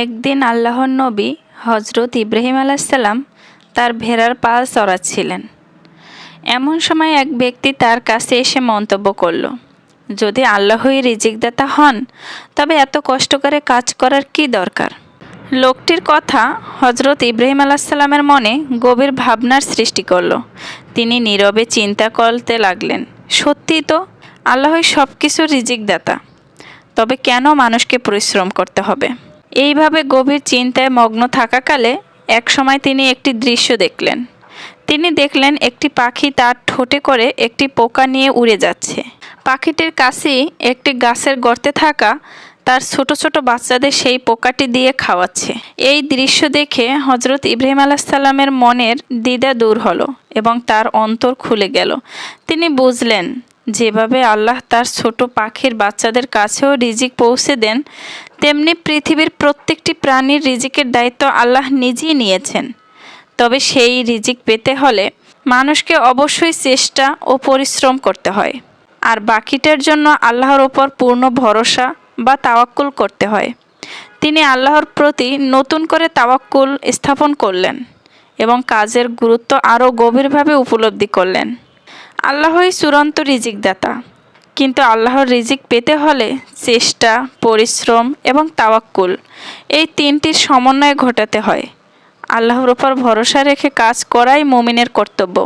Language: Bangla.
একদিন আল্লাহর নবী হজরত ইব্রাহিম আলাইসাল্লাম তার ভেড়ার পাল চড়াচ্ছিলেন। এমন সময় এক ব্যক্তি তার কাছে এসে মন্তব্য করল, যদি আল্লাহই রিজিকদাতা হন, তবে এত কষ্ট করে কাজ করার কি দরকার? লোকটির কথা হজরত ইব্রাহিম আলাহিসাল্লামের মনে গভীর ভাবনার সৃষ্টি করল। তিনি নীরবে চিন্তা করতে লাগলেন, সত্যি তো, আল্লাহই সব কিছু রিজিকদাতা। তবে কেন মানুষকে পরিশ্রম করতে হবে? এইভাবে গভীর চিন্তায় মগ্ন থাকাকালে একসময় তিনি একটি দৃশ্য দেখলেন। তিনি দেখলেন একটি পাখি তার ঠোঁটে করে একটি পোকা নিয়ে উড়ে যাচ্ছে। পাখিটির কাছেই একটি গাছের গর্তে থাকা তার ছোট ছোট বাচ্চাদের সেই পোকাটি দিয়ে খাওয়াচ্ছে। এই দৃশ্য দেখে হজরত ইব্রাহিম আলাহিসাল্লামের মনের দ্বিধা দূর হলো এবং তার অন্তর খুলে গেল। তিনি বুঝলেন, যেভাবে আল্লাহ তার ছোট পাখির বাচ্চাদের কাছেও রিজিক পৌঁছে দেন তেমনি পৃথিবীর প্রত্যেকটি প্রাণীর রিজিকের দায়িত্ব আল্লাহ নিজেই নিয়েছেন। তবে সেই রিজিক পেতে হলে মানুষকে অবশ্যই চেষ্টা ও পরিশ্রম করতে হয়। আর বাকিটার জন্য আল্লাহর ওপর পূর্ণ ভরসা বা তাওয়াক্কুল করতে হয়। তিনি আল্লাহর প্রতি নতুন করে তাওয়াক্কুল স্থাপন করলেন এবং কাজের গুরুত্ব আরও গভীরভাবে উপলব্ধি করলেন। আল্লাহই চূড়ান্ত রিজিকদাতা। কিন্তু আল্লাহর রিজিক পেতে হলে চেষ্টা, পরিশ্রম এবং তাওয়াক্কুল এই তিনটির সমন্বয় ঘটাতে হয়। আল্লাহর ওপর ভরসা রেখে কাজ করাই মুমিনের কর্তব্য।